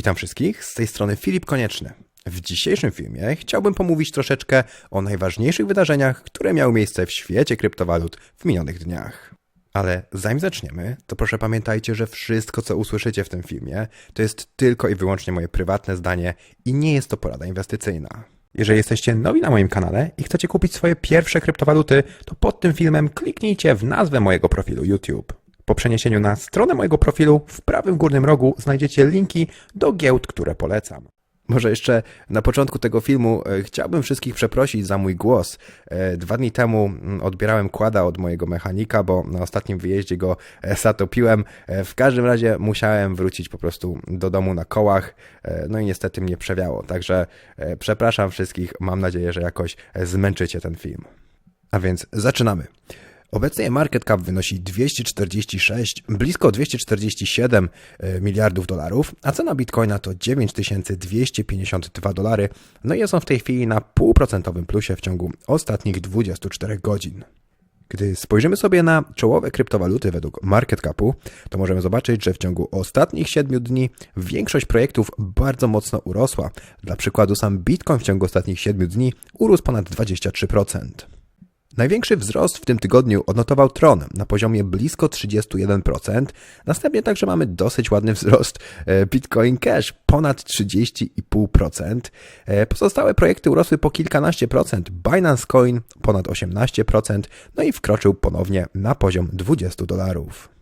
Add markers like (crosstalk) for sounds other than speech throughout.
Witam wszystkich, z tej strony Filip Konieczny. W dzisiejszym filmie chciałbym pomówić troszeczkę o najważniejszych wydarzeniach, które miały miejsce w świecie kryptowalut w minionych dniach. Ale zanim zaczniemy, to proszę pamiętajcie, że wszystko, co usłyszycie w tym filmie, to jest tylko i wyłącznie moje prywatne zdanie i nie jest to porada inwestycyjna. Jeżeli jesteście nowi na moim kanale i chcecie kupić swoje pierwsze kryptowaluty, to pod tym filmem kliknijcie w nazwę mojego profilu YouTube. Po przeniesieniu na stronę mojego profilu w prawym górnym rogu znajdziecie linki do giełd, które polecam. Może jeszcze na początku tego filmu e, chciałbym wszystkich przeprosić za mój głos. E, Dwa dni temu mm, odbierałem kłada od mojego mechanika, bo na ostatnim wyjeździe go e, zatopiłem. W każdym razie musiałem wrócić po prostu do domu na kołach, no i niestety mnie przewiało. Także przepraszam wszystkich, mam nadzieję, że jakoś zmęczycie ten film. A więc zaczynamy. Obecnie market cap wynosi 246, blisko 247 e, miliardów dolarów, a cena bitcoina to 9252 dolary, no i jest on w tej chwili na półprocentowym plusie w ciągu ostatnich 24 godzin. Gdy spojrzymy sobie na czołowe kryptowaluty według market capu, to możemy zobaczyć, że w ciągu ostatnich 7 dni większość projektów bardzo mocno urosła. Dla przykładu sam Bitcoin w ciągu ostatnich 7 dni urósł ponad 23%. Największy wzrost w tym tygodniu odnotował Tron na poziomie blisko 31%. Następnie także mamy dosyć ładny wzrost e, Bitcoin Cash ponad 30,5%. E, Pozostałe projekty urosły po kilkanaście procent. Binance Coin ponad 18%, no i wkroczył ponownie na poziom 20 dolarów.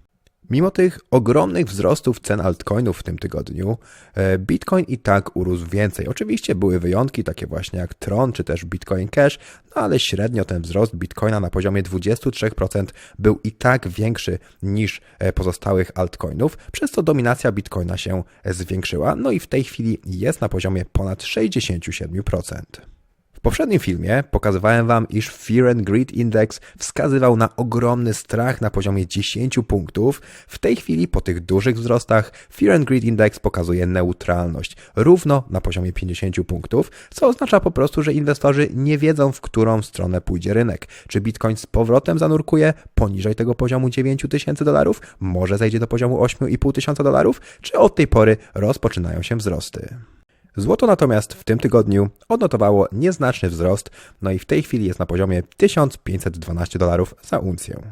Mimo tych ogromnych wzrostów cen altcoinów w tym tygodniu, e, Bitcoin i tak urósł więcej. Oczywiście były wyjątki, takie właśnie jak Tron czy też Bitcoin Cash, no ale średnio ten wzrost Bitcoina na poziomie 23% był i tak większy niż e, pozostałych altcoinów, przez co dominacja Bitcoina się zwiększyła, no i w tej chwili jest na poziomie ponad 67%. W poprzednim filmie pokazywałem Wam, iż Fear and Greed Index wskazywał na ogromny strach na poziomie 10 punktów. W tej chwili, po tych dużych wzrostach, Fear and Greed Index pokazuje neutralność, równo na poziomie 50 punktów, co oznacza po prostu, że inwestorzy nie wiedzą, w którą stronę pójdzie rynek. Czy Bitcoin z powrotem zanurkuje poniżej tego poziomu 9 tysięcy dolarów, może zejdzie do poziomu 8,5 tysiąca dolarów, czy od tej pory rozpoczynają się wzrosty. Złoto natomiast w tym tygodniu odnotowało nieznaczny wzrost, no i w tej chwili jest na poziomie 1512 dolarów za uncję.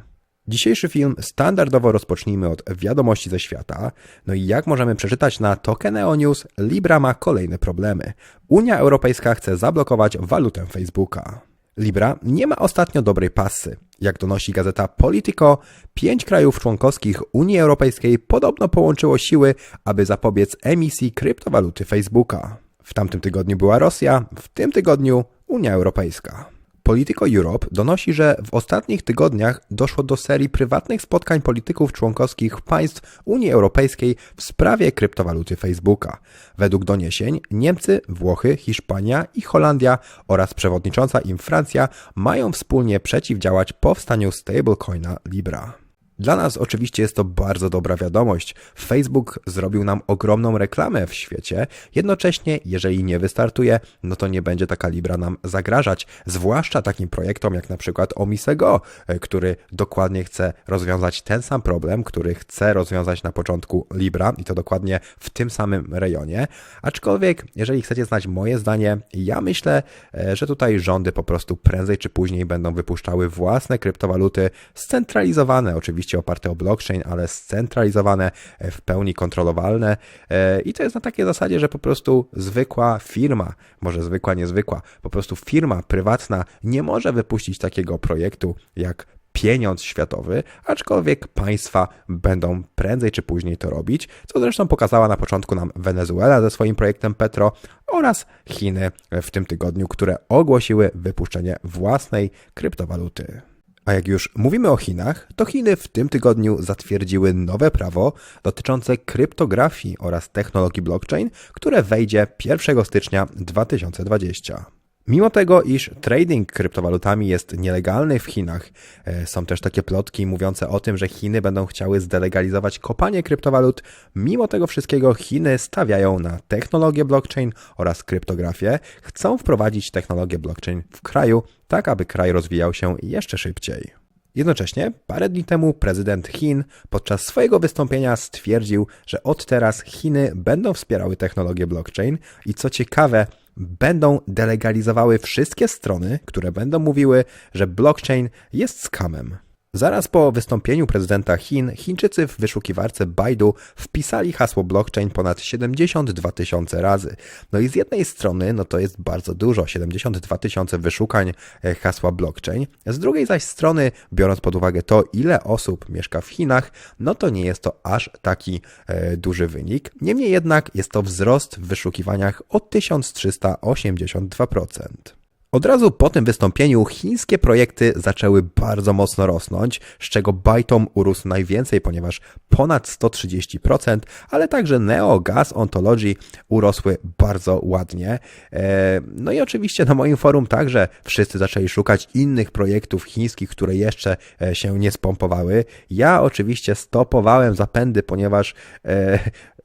Dzisiejszy film standardowo rozpocznijmy od wiadomości ze świata. No i jak możemy przeczytać na Tokeneo News, Libra ma kolejne problemy. Unia Europejska chce zablokować walutę Facebooka. Libra nie ma ostatnio dobrej pasy. Jak donosi gazeta Politico, pięć krajów członkowskich Unii Europejskiej podobno połączyło siły, aby zapobiec emisji kryptowaluty Facebooka. W tamtym tygodniu była Rosja, w tym tygodniu Unia Europejska. Politico Europe donosi, że w ostatnich tygodniach doszło do serii prywatnych spotkań polityków członkowskich państw Unii Europejskiej w sprawie kryptowaluty Facebooka. Według doniesień Niemcy, Włochy, Hiszpania i Holandia oraz przewodnicząca im Francja mają wspólnie przeciwdziałać powstaniu stablecoina Libra. Dla nas oczywiście jest to bardzo dobra wiadomość. Facebook zrobił nam ogromną reklamę w świecie, jednocześnie jeżeli nie wystartuje, no to nie będzie taka Libra nam zagrażać, zwłaszcza takim projektom jak na przykład Omisego, e, który dokładnie chce rozwiązać ten sam problem, który chce rozwiązać na początku Libra i to dokładnie w tym samym rejonie. Aczkolwiek, jeżeli chcecie znać moje zdanie, ja myślę, e, że tutaj rządy po prostu prędzej czy później będą wypuszczały własne kryptowaluty scentralizowane, oczywiście oparte o blockchain, ale scentralizowane, e, w pełni kontrolowalne. E, I to jest na takiej zasadzie, że po prostu zwykła firma, może zwykła, niezwykła, po prostu firma prywatna nie może wypuścić takiego projektu jak pieniądz światowy, aczkolwiek państwa będą prędzej czy później to robić, co zresztą pokazała na początku nam Wenezuela ze swoim projektem Petro oraz Chiny w tym tygodniu, które ogłosiły wypuszczenie własnej kryptowaluty. A jak już mówimy o Chinach, to Chiny w tym tygodniu zatwierdziły nowe prawo dotyczące kryptografii oraz technologii blockchain, które wejdzie 1 stycznia 2020. Mimo tego, iż trading kryptowalutami jest nielegalny w Chinach, e, są też takie plotki mówiące o tym, że Chiny będą chciały zdelegalizować kopanie kryptowalut. Mimo tego wszystkiego Chiny stawiają na technologię blockchain oraz kryptografię, chcą wprowadzić technologię blockchain w kraju, tak aby kraj rozwijał się jeszcze szybciej. Jednocześnie parę dni temu prezydent Chin podczas swojego wystąpienia stwierdził, że od teraz Chiny będą wspierały technologię blockchain i co ciekawe, będą delegalizowały wszystkie strony, które będą mówiły, że blockchain jest skamem. Zaraz po wystąpieniu prezydenta Chin, Chińczycy w wyszukiwarce Baidu wpisali hasło blockchain ponad 72 tysiące razy. No i z jednej strony, no to jest bardzo dużo, 72 tysiące wyszukań e, hasła blockchain. Z drugiej zaś strony, biorąc pod uwagę to, ile osób mieszka w Chinach, no to nie jest to aż taki e, duży wynik. Niemniej jednak jest to wzrost w wyszukiwaniach o 1382%. Od razu po tym wystąpieniu chińskie projekty zaczęły bardzo mocno rosnąć, z czego Bytom urósł najwięcej, ponieważ ponad 130%, ale także Neo, Gas, Ontology urosły bardzo ładnie. E, no i oczywiście na moim forum także wszyscy zaczęli szukać innych projektów chińskich, które jeszcze e, się nie spompowały. Ja oczywiście stopowałem zapędy, ponieważ e,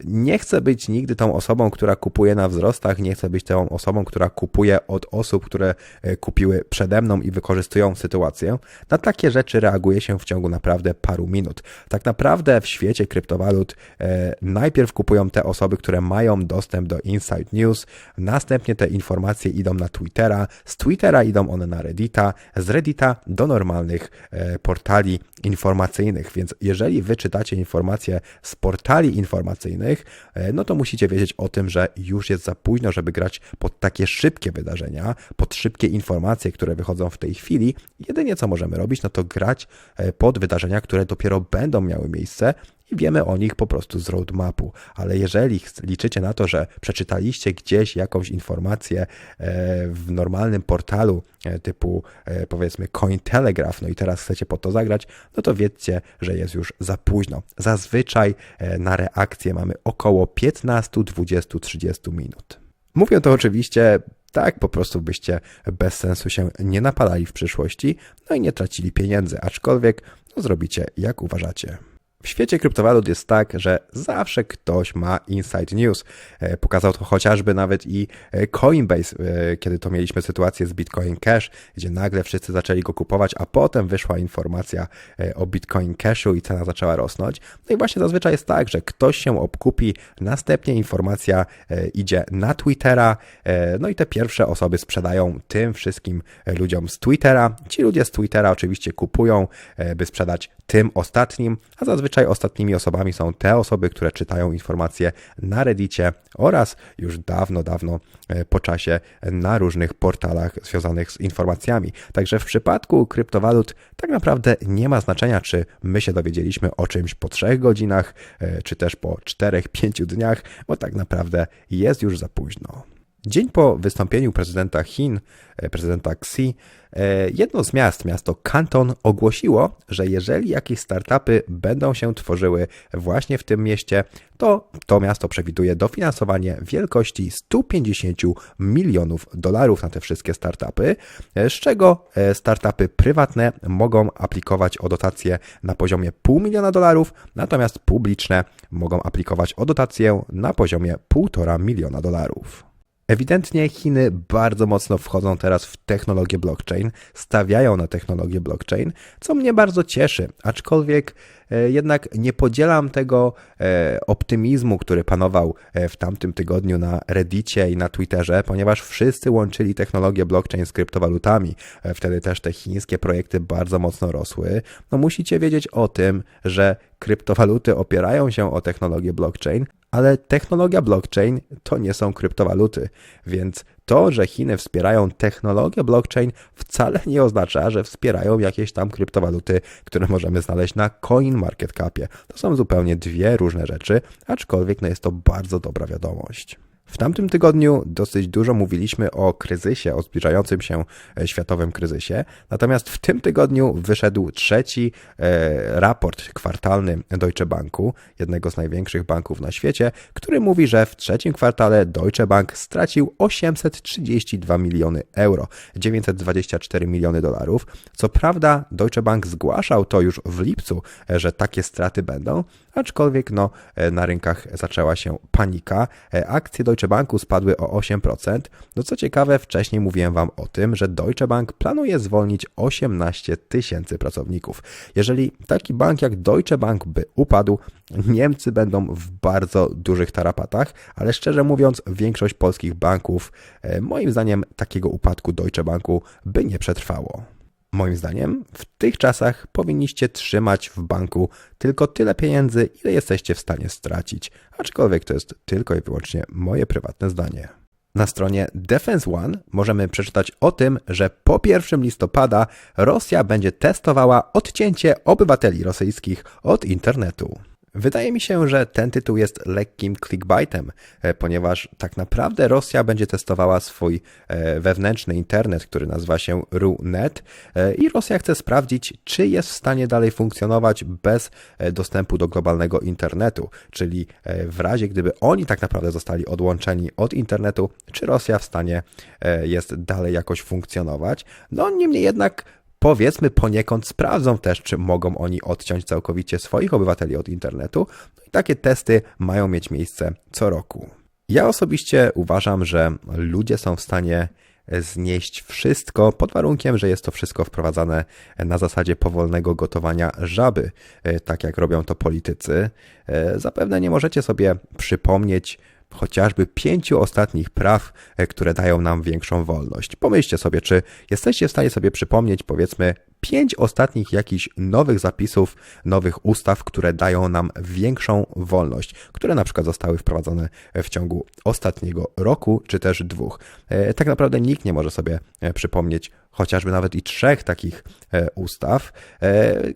nie chcę być nigdy tą osobą, która kupuje na wzrostach, nie chcę być tą osobą, która kupuje od osób, które e, kupiły przede mną i wykorzystują sytuację. Na takie rzeczy reaguje się w ciągu naprawdę paru minut. Tak naprawdę w świecie kryptowalut e, najpierw kupują te osoby, które mają dostęp do Inside News, następnie te informacje idą na Twittera, z Twittera idą one na Reddita, z Reddita do normalnych e, portali informacyjnych, więc jeżeli wy czytacie informacje z portali informacyjnych, E, no to musicie wiedzieć o tym, że już jest za późno, żeby grać pod takie szybkie wydarzenia, pod szybkie informacje, które wychodzą w tej chwili. Jedynie co możemy robić, no to grać e, pod wydarzenia, które dopiero będą miały miejsce i wiemy o nich po prostu z roadmapu. Ale jeżeli liczycie na to, że przeczytaliście gdzieś jakąś informację e, w normalnym portalu e, typu e, powiedzmy Cointelegraph, no i teraz chcecie po to zagrać, no to wiedzcie, że jest już za późno. Zazwyczaj na reakcję mamy około 15, 20, 30 minut. Mówię to oczywiście tak, po prostu byście bez sensu się nie napalali w przyszłości, no i nie tracili pieniędzy, aczkolwiek no, zrobicie jak uważacie. W świecie kryptowalut jest tak, że zawsze ktoś ma inside news. E, pokazał to chociażby nawet i e, Coinbase, e, kiedy to mieliśmy sytuację z Bitcoin Cash, gdzie nagle wszyscy zaczęli go kupować, a potem wyszła informacja o Bitcoin Cashu i cena zaczęła rosnąć. No i właśnie zazwyczaj jest tak, że ktoś się obkupi, następnie informacja idzie na Twittera, no i te pierwsze osoby sprzedają tym wszystkim ludziom z Twittera. Ci ludzie z Twittera oczywiście kupują, by sprzedać tym ostatnim, a zazwyczaj ostatnimi osobami są te osoby, które czytają informacje na Reddicie oraz już dawno, dawno e, po czasie na różnych portalach związanych z informacjami. Także w przypadku kryptowalut tak naprawdę nie ma znaczenia, czy my się dowiedzieliśmy o czymś po trzech godzinach, e, czy też po czterech, pięciu dniach, bo tak naprawdę jest już za późno. Dzień po wystąpieniu prezydenta Chin, e, prezydenta Xi, e, jedno z miast, miasto Kanton, ogłosiło, że jeżeli jakieś startupy będą się tworzyły właśnie w tym mieście, to to miasto przewiduje dofinansowanie wielkości 150 milionów dolarów na te wszystkie startupy, e, z czego startupy prywatne mogą aplikować o dotację na poziomie pół miliona dolarów, natomiast publiczne mogą aplikować o dotację na poziomie 1,5 miliona dolarów. Ewidentnie Chiny bardzo mocno wchodzą teraz w technologię blockchain, stawiają na technologię blockchain, co mnie bardzo cieszy, aczkolwiek jednak nie podzielam tego e, optymizmu, który panował e, w tamtym tygodniu na Reddicie i na Twitterze, ponieważ wszyscy łączyli technologię blockchain z kryptowalutami. Wtedy też te chińskie projekty bardzo mocno rosły. No musicie wiedzieć o tym, że kryptowaluty opierają się o technologię blockchain, ale technologia blockchain to nie są kryptowaluty, więc to, że Chiny wspierają technologię blockchain wcale nie oznacza, że wspierają jakieś tam kryptowaluty, które możemy znaleźć na CoinMarketCapie. To są zupełnie dwie różne rzeczy, aczkolwiek no jest to bardzo dobra wiadomość. W tamtym tygodniu dosyć dużo mówiliśmy o kryzysie, o zbliżającym się e, światowym kryzysie, natomiast w tym tygodniu wyszedł trzeci e, raport kwartalny Deutsche Banku, jednego z największych banków na świecie, który mówi, że w trzecim kwartale Deutsche Bank stracił 832 miliony euro, 924 miliony dolarów. Co prawda Deutsche Bank zgłaszał to już w lipcu, e, że takie straty będą, aczkolwiek no, na rynkach zaczęła się panika. Akcje Deutsche Deutsche Banku spadły o 8%. No co ciekawe, wcześniej mówiłem Wam o tym, że Deutsche Bank planuje zwolnić 18 tysięcy pracowników. Jeżeli taki bank jak Deutsche Bank by upadł, Niemcy będą w bardzo dużych tarapatach, ale szczerze mówiąc, większość polskich banków, e, moim zdaniem, takiego upadku Deutsche Banku by nie przetrwało. Moim zdaniem, w tych czasach powinniście trzymać w banku tylko tyle pieniędzy, ile jesteście w stanie stracić, aczkolwiek to jest tylko i wyłącznie moje prywatne zdanie. Na stronie Defense One możemy przeczytać o tym, że po 1 listopada Rosja będzie testowała odcięcie obywateli rosyjskich od internetu. Wydaje mi się, że ten tytuł jest lekkim clickbaitem, e, ponieważ tak naprawdę Rosja będzie testowała swój e, wewnętrzny internet, który nazywa się RUNET e, i Rosja chce sprawdzić, czy jest w stanie dalej funkcjonować bez dostępu do globalnego internetu, czyli w razie gdyby oni tak naprawdę zostali odłączeni od internetu, czy Rosja w stanie jest dalej jakoś funkcjonować. No niemniej jednak powiedzmy poniekąd sprawdzą też, czy mogą oni odciąć całkowicie swoich obywateli od internetu. No i takie testy mają mieć miejsce co roku. Ja osobiście uważam, że ludzie są w stanie znieść wszystko pod warunkiem, że jest to wszystko wprowadzane na zasadzie powolnego gotowania żaby, tak jak robią to politycy. Zapewne nie możecie sobie przypomnieć chociażby pięciu ostatnich praw, e, które dają nam większą wolność. Pomyślcie sobie, czy jesteście w stanie sobie przypomnieć, powiedzmy, pięć ostatnich jakichś nowych zapisów, nowych ustaw, które dają nam większą wolność, które na przykład zostały wprowadzone w ciągu ostatniego roku czy też dwóch. E, tak naprawdę nikt nie może sobie e, przypomnieć chociażby nawet i trzech takich e, ustaw.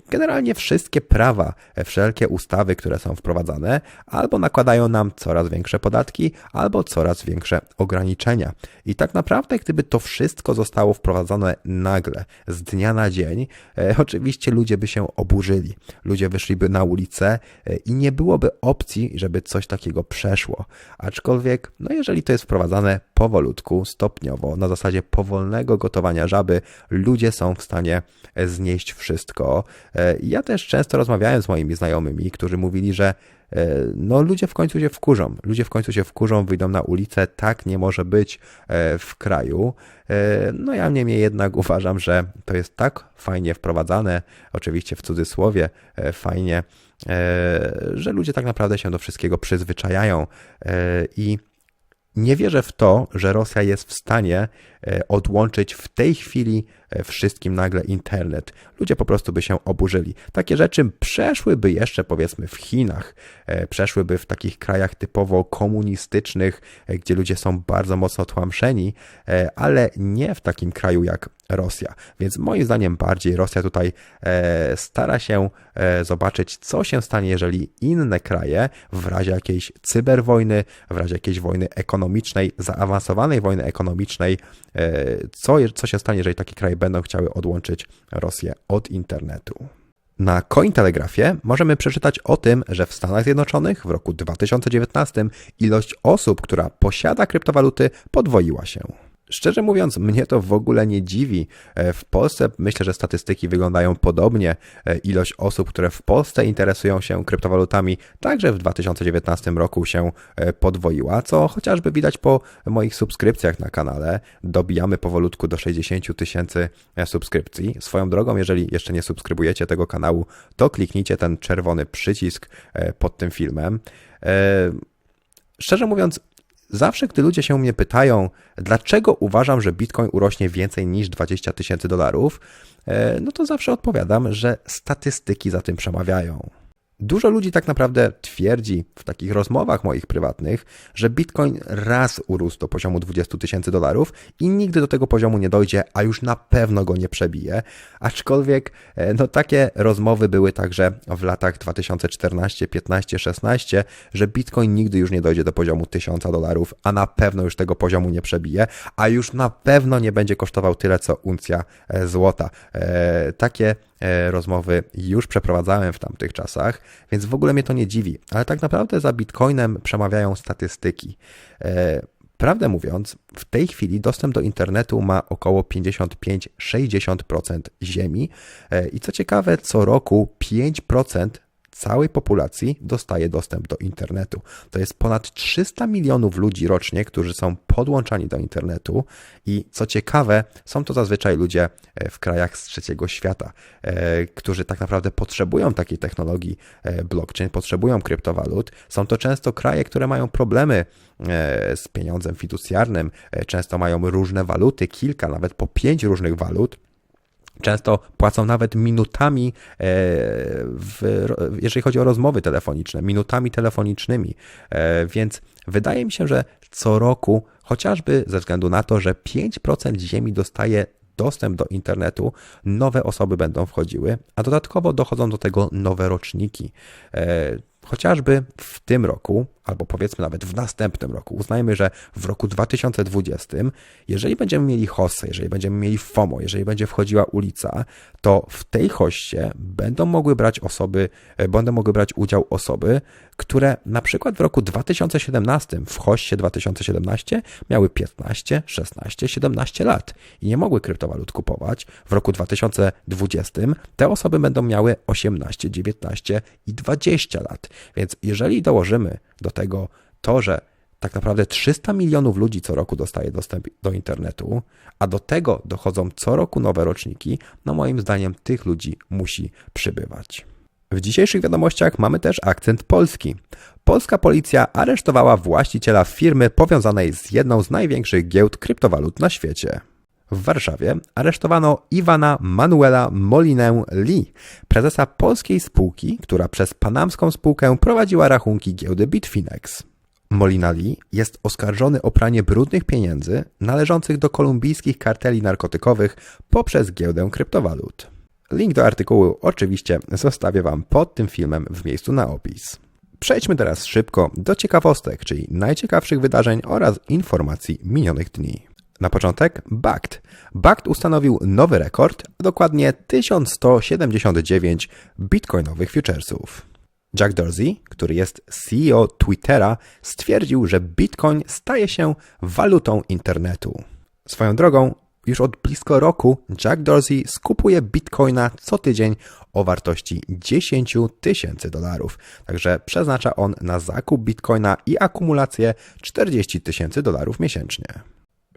Generalnie wszystkie prawa, wszelkie ustawy, które są wprowadzane, albo nakładają nam coraz większe podatki, albo coraz większe ograniczenia. I tak naprawdę, gdyby to wszystko zostało wprowadzone nagle, z dnia na dzień, dzień, e, oczywiście ludzie by się oburzyli. Ludzie wyszliby na ulicę e, i nie byłoby opcji, żeby coś takiego przeszło. Aczkolwiek, no jeżeli to jest wprowadzane powolutku, stopniowo, na zasadzie powolnego gotowania żaby, ludzie są w stanie e, znieść wszystko. Ja też często rozmawiałem z moimi znajomymi, którzy mówili, że E, no ludzie w końcu się wkurzą. Ludzie w końcu się wkurzą, wyjdą na ulicę. Tak nie może być e, w kraju. E, no ja niemniej jednak (laughs) uważam, że to jest tak fajnie wprowadzane, oczywiście w cudzysłowie, fajnie, że ludzie tak naprawdę się do wszystkiego przyzwyczajają i nie wierzę w to, że Rosja jest w stanie odłączyć w tej chwili E, wszystkim nagle internet. Ludzie po prostu by się oburzyli. Takie rzeczy przeszłyby jeszcze powiedzmy w Chinach, e, przeszłyby w takich krajach typowo komunistycznych, e, gdzie ludzie są bardzo mocno tłamszeni, ale nie w takim kraju jak Rosja. Więc moim zdaniem bardziej Rosja tutaj stara się zobaczyć, co się stanie, jeżeli inne kraje w razie jakiejś cyberwojny, w razie jakiejś wojny ekonomicznej, zaawansowanej wojny ekonomicznej, co, co się stanie, jeżeli taki kraj będą chciały odłączyć Rosję od internetu. Na Cointelegrafie możemy przeczytać o tym, że w Stanach Zjednoczonych w roku 2019 ilość osób, która posiada kryptowaluty, podwoiła się. Szczerze mówiąc, mnie to w ogóle nie dziwi. E, w Polsce myślę, że statystyki wyglądają podobnie. E, ilość osób, które w Polsce interesują się kryptowalutami, także w 2019 roku się e, podwoiła, co chociażby widać po moich subskrypcjach na kanale. Dobijamy powolutku do 60 tysięcy subskrypcji. Swoją drogą, jeżeli jeszcze nie subskrybujecie tego kanału, to kliknijcie ten czerwony przycisk pod tym filmem. Szczerze mówiąc, Zawsze, gdy ludzie się mnie pytają, dlaczego uważam, że Bitcoin urośnie więcej niż 20 tysięcy dolarów, e, no to zawsze odpowiadam, że statystyki za tym przemawiają. Dużo ludzi tak naprawdę twierdzi w takich rozmowach moich prywatnych, że Bitcoin raz urósł do poziomu 20 tysięcy dolarów i nigdy do tego poziomu nie dojdzie, a już na pewno go nie przebije. Aczkolwiek e, no, takie rozmowy były także w latach 2014, 15, 16, że Bitcoin nigdy już nie dojdzie do poziomu 1000 dolarów, a na pewno już tego poziomu nie przebije, a już na pewno nie będzie kosztował tyle co uncja e, złota. E, takie rozmowy już przeprowadzałem w tamtych czasach, więc w ogóle mnie to nie dziwi. Ale tak naprawdę za Bitcoinem przemawiają statystyki. E, prawdę mówiąc, w tej chwili dostęp do internetu ma około 55-60% ziemi e, i co ciekawe, co roku 5% całej populacji dostaje dostęp do internetu. To jest ponad 300 milionów ludzi rocznie, którzy są podłączani do internetu i co ciekawe, są to zazwyczaj ludzie e, w krajach z trzeciego świata, e, którzy tak naprawdę potrzebują takiej technologii e, blockchain, potrzebują kryptowalut. Są to często kraje, które mają problemy z pieniądzem fiducjarnym, często mają różne waluty, kilka, nawet po pięć różnych walut. Często płacą nawet minutami, e, w, jeżeli chodzi o rozmowy telefoniczne, minutami telefonicznymi. E, więc wydaje mi się, że co roku, chociażby ze względu na to, że 5% ziemi dostaje dostęp do internetu, nowe osoby będą wchodziły, a dodatkowo dochodzą do tego nowe roczniki. E, chociażby w tym roku albo powiedzmy nawet w następnym roku, uznajmy, że w roku 2020, jeżeli będziemy mieli hossę, jeżeli będziemy mieli FOMO, jeżeli będzie wchodziła ulica, to w tej hoście będą mogły brać osoby, e, będą mogły brać udział osoby, które na przykład w roku 2017, w hoście 2017 miały 15, 16, 17 lat i nie mogły kryptowalut kupować. W roku 2020 te osoby będą miały 18, 19 i 20 lat. Więc jeżeli dołożymy do tego to, że tak naprawdę 300 milionów ludzi co roku dostaje dostęp do internetu, a do tego dochodzą co roku nowe roczniki, no moim zdaniem tych ludzi musi przybywać. W dzisiejszych wiadomościach mamy też akcent polski. Polska policja aresztowała właściciela firmy powiązanej z jedną z największych giełd kryptowalut na świecie. W Warszawie aresztowano Iwana Manuela Molinę Lee, prezesa polskiej spółki, która przez panamską spółkę prowadziła rachunki giełdy Bitfinex. Molina Lee jest oskarżony o pranie brudnych pieniędzy należących do kolumbijskich karteli narkotykowych poprzez giełdę kryptowalut. Link do artykułu oczywiście zostawię Wam pod tym filmem w miejscu na opis. Przejdźmy teraz szybko do ciekawostek, czyli najciekawszych wydarzeń oraz informacji minionych dni. Na początek BACT. BACT ustanowił nowy rekord, a dokładnie 1179 bitcoinowych futuresów. Jack Dorsey, który jest CEO Twittera, stwierdził, że bitcoin staje się walutą internetu. Swoją drogą, już od blisko roku Jack Dorsey skupuje bitcoina co tydzień o wartości 10 tysięcy dolarów. Także przeznacza on na zakup bitcoina i akumulację 40 tysięcy dolarów miesięcznie.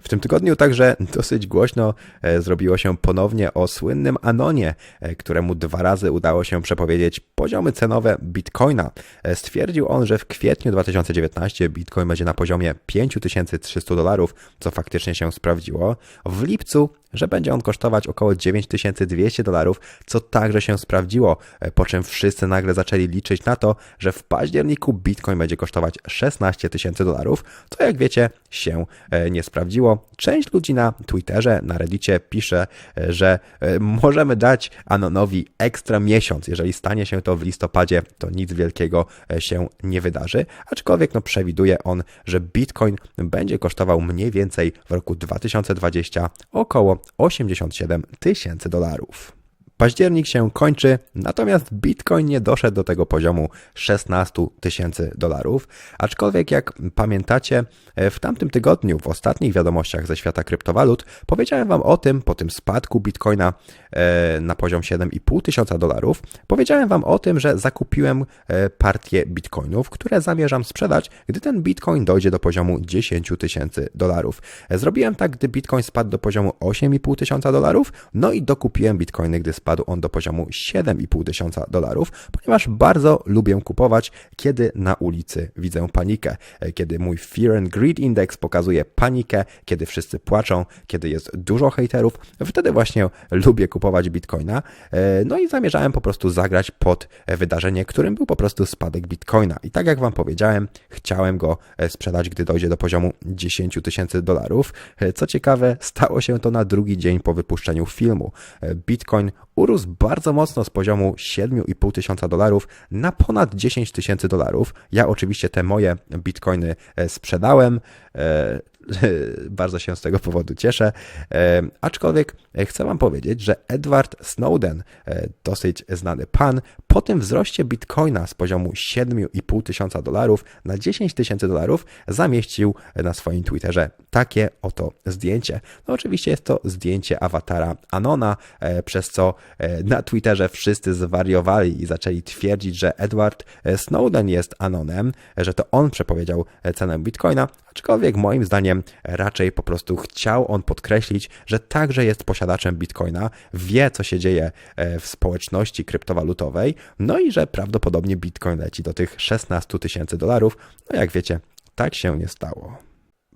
W tym tygodniu także dosyć głośno e, zrobiło się ponownie o słynnym Anonie, e, któremu dwa razy udało się przepowiedzieć poziomy cenowe Bitcoina. E, stwierdził on, że w kwietniu 2019 Bitcoin będzie na poziomie 5300 dolarów, co faktycznie się sprawdziło. W lipcu że będzie on kosztować około 9200 dolarów, co także się sprawdziło, po czym wszyscy nagle zaczęli liczyć na to, że w październiku Bitcoin będzie kosztować 16 tysięcy dolarów, co jak wiecie się nie sprawdziło. Część ludzi na Twitterze, na Reddicie pisze, że e, możemy dać Anonowi ekstra miesiąc. Jeżeli stanie się to w listopadzie, to nic wielkiego e, się nie wydarzy. Aczkolwiek no, przewiduje on, że Bitcoin będzie kosztował mniej więcej w roku 2020 około 87 tysięcy dolarów. Październik się kończy, natomiast Bitcoin nie doszedł do tego poziomu 16 tysięcy dolarów. Aczkolwiek, jak pamiętacie, w tamtym tygodniu, w ostatnich wiadomościach ze świata kryptowalut, powiedziałem Wam o tym, po tym spadku Bitcoina e, na poziom 7,5 tysiąca dolarów, powiedziałem Wam o tym, że zakupiłem e, partię Bitcoinów, które zamierzam sprzedać, gdy ten Bitcoin dojdzie do poziomu 10 tysięcy dolarów. Zrobiłem tak, gdy Bitcoin spadł do poziomu 8,5 tysiąca dolarów, no i dokupiłem Bitcoiny, gdy spadł spadł on do poziomu 7,5 tysiąca dolarów, ponieważ bardzo lubię kupować, kiedy na ulicy widzę panikę, kiedy mój Fear and Greed Index pokazuje panikę, kiedy wszyscy płaczą, kiedy jest dużo hejterów, wtedy właśnie lubię kupować bitcoina. No i zamierzałem po prostu zagrać pod wydarzenie, którym był po prostu spadek bitcoina. I tak jak Wam powiedziałem, chciałem go sprzedać, gdy dojdzie do poziomu 10 tysięcy dolarów. Co ciekawe, stało się to na drugi dzień po wypuszczeniu filmu. Bitcoin urósł bardzo mocno z poziomu 7,5 tysiąca dolarów na ponad 10 tysięcy dolarów. Ja oczywiście te moje bitcoiny e, sprzedałem. E, (laughs) bardzo się z tego powodu cieszę. E, aczkolwiek chcę Wam powiedzieć, że Edward Snowden, e, dosyć znany pan, po tym wzroście bitcoina z poziomu 7,5 tysiąca dolarów na 10 tysięcy dolarów zamieścił na swoim Twitterze takie oto zdjęcie. No oczywiście jest to zdjęcie awatara Anona, e, przez co e, na Twitterze wszyscy zwariowali i zaczęli twierdzić, że Edward e, Snowden jest Anonem, że to on przepowiedział cenę bitcoina, aczkolwiek moim zdaniem raczej po prostu chciał on podkreślić, że także jest posiadaczem bitcoina, wie co się dzieje w społeczności kryptowalutowej, no i że prawdopodobnie bitcoin leci do tych 16 tysięcy dolarów. No jak wiecie, tak się nie stało.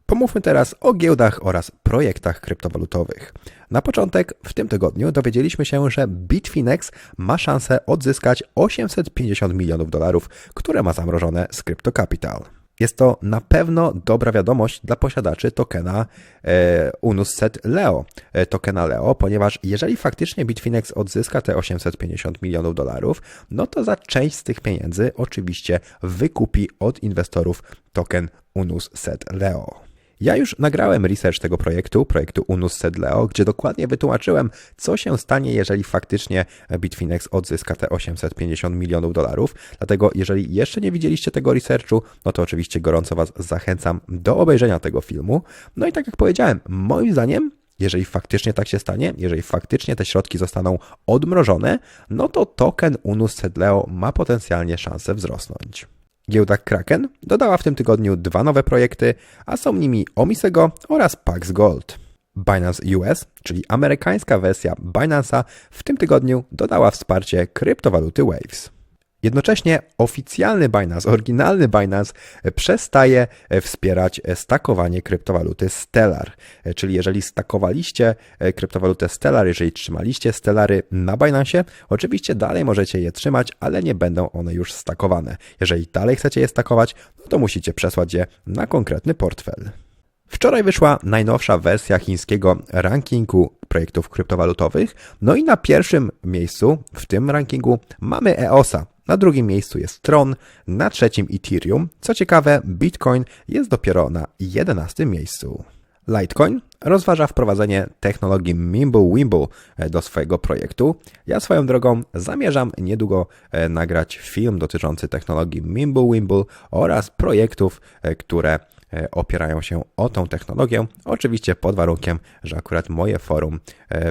Pomówmy teraz o giełdach oraz projektach kryptowalutowych. Na początek w tym tygodniu dowiedzieliśmy się, że Bitfinex ma szansę odzyskać 850 milionów dolarów, które ma zamrożone z Crypto Capital. Jest to na pewno dobra wiadomość dla posiadaczy tokena e, Unusset Leo, e, tokena Leo, ponieważ jeżeli faktycznie Bitfinex odzyska te 850 milionów dolarów, no to za część z tych pieniędzy oczywiście wykupi od inwestorów token Unusset Leo. Ja już nagrałem research tego projektu, projektu Unus Sedleo, gdzie dokładnie wytłumaczyłem, co się stanie, jeżeli faktycznie Bitfinex odzyska te 850 milionów dolarów. Dlatego, jeżeli jeszcze nie widzieliście tego researchu, no to oczywiście gorąco Was zachęcam do obejrzenia tego filmu. No i tak jak powiedziałem, moim zdaniem jeżeli faktycznie tak się stanie, jeżeli faktycznie te środki zostaną odmrożone, no to token Unus Sedleo ma potencjalnie szansę wzrosnąć. Giełda Kraken dodała w tym tygodniu dwa nowe projekty, a są nimi Omisego oraz Pax Gold. Binance US, czyli amerykańska wersja Binance'a, w tym tygodniu dodała wsparcie kryptowaluty Waves. Jednocześnie oficjalny Binance, oryginalny Binance przestaje e, wspierać e, stakowanie kryptowaluty Stellar. E, czyli jeżeli stakowaliście kryptowalutę Stellar, jeżeli trzymaliście Stellary na Binance, oczywiście dalej możecie je trzymać, ale nie będą one już stakowane. Jeżeli dalej chcecie je stakować, no to musicie przesłać je na konkretny portfel. Wczoraj wyszła najnowsza wersja chińskiego rankingu projektów kryptowalutowych, no i na pierwszym miejscu w tym rankingu mamy EOSa, na drugim miejscu jest Tron, na trzecim Ethereum. Co ciekawe, Bitcoin jest dopiero na jedenastym miejscu. Litecoin rozważa wprowadzenie technologii Mimble-Wimble e, do swojego projektu. Ja swoją drogą zamierzam niedługo e, nagrać film dotyczący technologii Mimble-Wimble oraz projektów, e, które opierają się o tą technologię. Oczywiście pod warunkiem, że akurat moje forum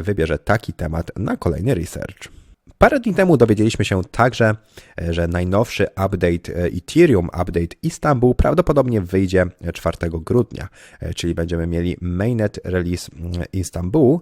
wybierze taki temat na kolejny research. Parę dni temu dowiedzieliśmy się także, e, że najnowszy update e, Ethereum, update Istanbul, prawdopodobnie wyjdzie 4 grudnia, e, czyli będziemy mieli mainnet release mm, Istanbul.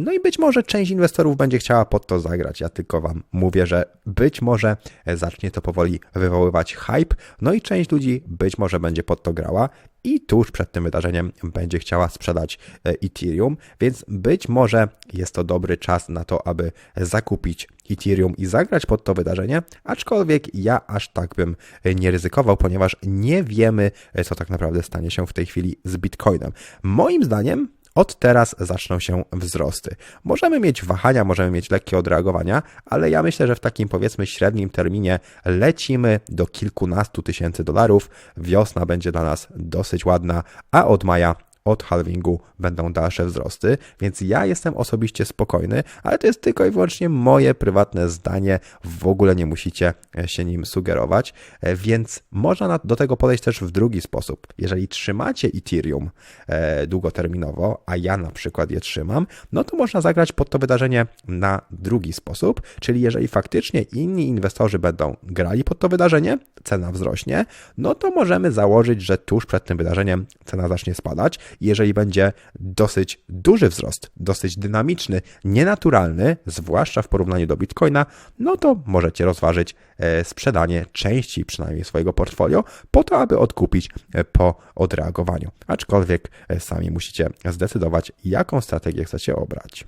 No i być może część inwestorów będzie chciała pod to zagrać. Ja tylko Wam mówię, że być może zacznie to powoli wywoływać hype, no i część ludzi być może będzie pod to grała i tuż przed tym wydarzeniem będzie chciała sprzedać Ethereum, więc być może jest to dobry czas na to, aby zakupić Ethereum i zagrać pod to wydarzenie, aczkolwiek ja aż tak bym nie ryzykował, ponieważ nie wiemy, co tak naprawdę stanie się w tej chwili z Bitcoinem. Moim zdaniem od teraz zaczną się wzrosty. Możemy mieć wahania, możemy mieć lekkie odreagowania, ale ja myślę, że w takim powiedzmy średnim terminie lecimy do kilkunastu tysięcy dolarów. Wiosna będzie dla nas dosyć ładna, a od maja od halvingu będą dalsze wzrosty, więc ja jestem osobiście spokojny, ale to jest tylko i wyłącznie moje prywatne zdanie, w ogóle nie musicie e, się nim sugerować, e, więc można do tego podejść też w drugi sposób. Jeżeli trzymacie Ethereum e, długoterminowo, a ja na przykład je trzymam, no to można zagrać pod to wydarzenie na drugi sposób, czyli jeżeli faktycznie inni inwestorzy będą grali pod to wydarzenie, cena wzrośnie, no to możemy założyć, że tuż przed tym wydarzeniem cena zacznie spadać jeżeli będzie dosyć duży wzrost, dosyć dynamiczny, nienaturalny, zwłaszcza w porównaniu do Bitcoina, no to możecie rozważyć e, sprzedanie części przynajmniej swojego portfolio po to, aby odkupić e, po odreagowaniu. Aczkolwiek e, sami musicie zdecydować, jaką strategię chcecie obrać.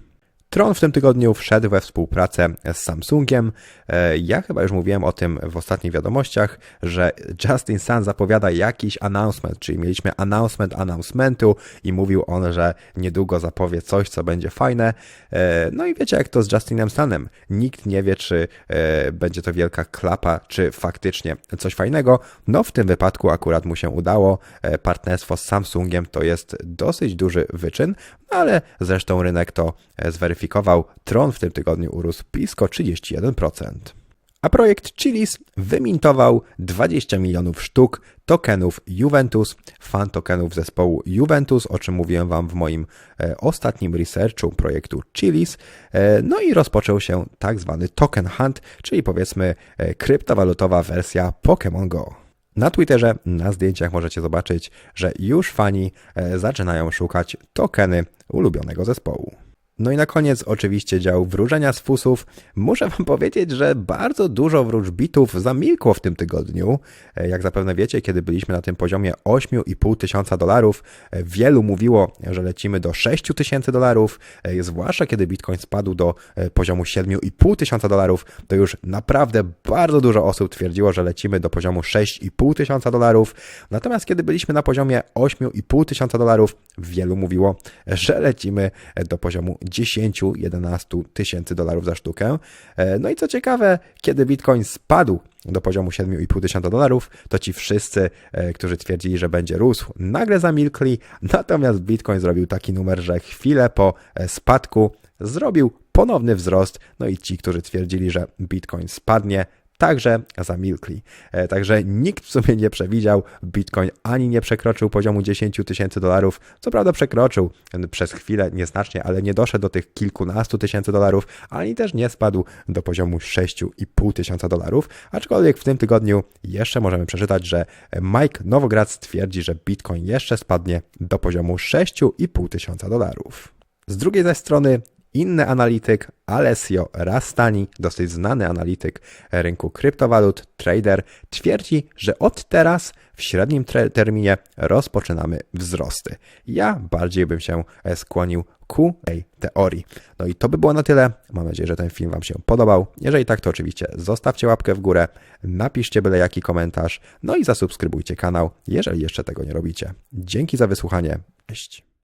Tron w tym tygodniu wszedł we współpracę z Samsungiem. E, Ja chyba już mówiłem o tym w ostatnich wiadomościach, że Justin Sun zapowiada jakiś announcement, czyli mieliśmy announcement announcementu i mówił on, że niedługo zapowie coś, co będzie fajne. E, No i wiecie, jak to z Justinem Sunem. Nikt nie wie, czy e, będzie to wielka klapa, czy faktycznie coś fajnego. No w tym wypadku akurat mu się udało. Partnerstwo z Samsungiem to jest dosyć duży wyczyn, ale zresztą rynek to e, zweryfikował. Tron w tym tygodniu urósł blisko 31%. A projekt Chilis wymintował 20 milionów sztuk tokenów Juventus, fan tokenów zespołu Juventus, o czym mówiłem Wam w moim e, ostatnim researchu projektu Chilis. E, no i rozpoczął się tak zwany token hunt, czyli powiedzmy kryptowalutowa wersja Pokémon Go. Na Twitterze, na zdjęciach możecie zobaczyć, że już fani e, zaczynają szukać tokeny ulubionego zespołu. No i na koniec oczywiście dział wróżenia z fusów. Muszę wam powiedzieć, że bardzo dużo wróżbitów zamilkło w tym tygodniu. E, Jak zapewne wiecie, kiedy byliśmy na tym poziomie 8,5 tysiąca dolarów, e, wielu mówiło, że lecimy do 6 tysięcy dolarów, e, zwłaszcza kiedy Bitcoin spadł do poziomu 7,5 tysiąca dolarów, to już naprawdę bardzo dużo osób twierdziło, że lecimy do poziomu 6,5 tysiąca dolarów. Natomiast kiedy byliśmy na poziomie 8,5 tysiąca dolarów, wielu mówiło, że lecimy do poziomu 10-11 tysięcy dolarów za sztukę. E, No i co ciekawe, kiedy Bitcoin spadł do poziomu 7,5 tysiąca dolarów, to ci wszyscy, e, którzy twierdzili, że będzie rósł, nagle zamilkli, natomiast Bitcoin zrobił taki numer, że chwilę po e, spadku zrobił ponowny wzrost, no i ci, którzy twierdzili, że Bitcoin spadnie, także zamilkli. E, Także nikt w sumie nie przewidział, Bitcoin ani nie przekroczył poziomu 10 tysięcy dolarów, co prawda przekroczył przez chwilę nieznacznie, ale nie doszedł do tych kilkunastu tysięcy dolarów, ani też nie spadł do poziomu 6,5 tysiąca dolarów, aczkolwiek w tym tygodniu jeszcze możemy przeczytać, że Mike Nowogratz twierdzi, że Bitcoin jeszcze spadnie do poziomu 6,5 tysiąca dolarów. Z drugiej zaś strony inny analityk, Alessio Rastani, dosyć znany analityk rynku kryptowalut, trader, twierdzi, że od teraz w średnim terminie rozpoczynamy wzrosty. Ja bardziej bym się e, skłonił ku tej teorii. No i to by było na tyle. Mam nadzieję, że ten film Wam się podobał. Jeżeli tak, to oczywiście zostawcie łapkę w górę, napiszcie byle jaki komentarz, no i zasubskrybujcie kanał, jeżeli jeszcze tego nie robicie. Dzięki za wysłuchanie. Cześć.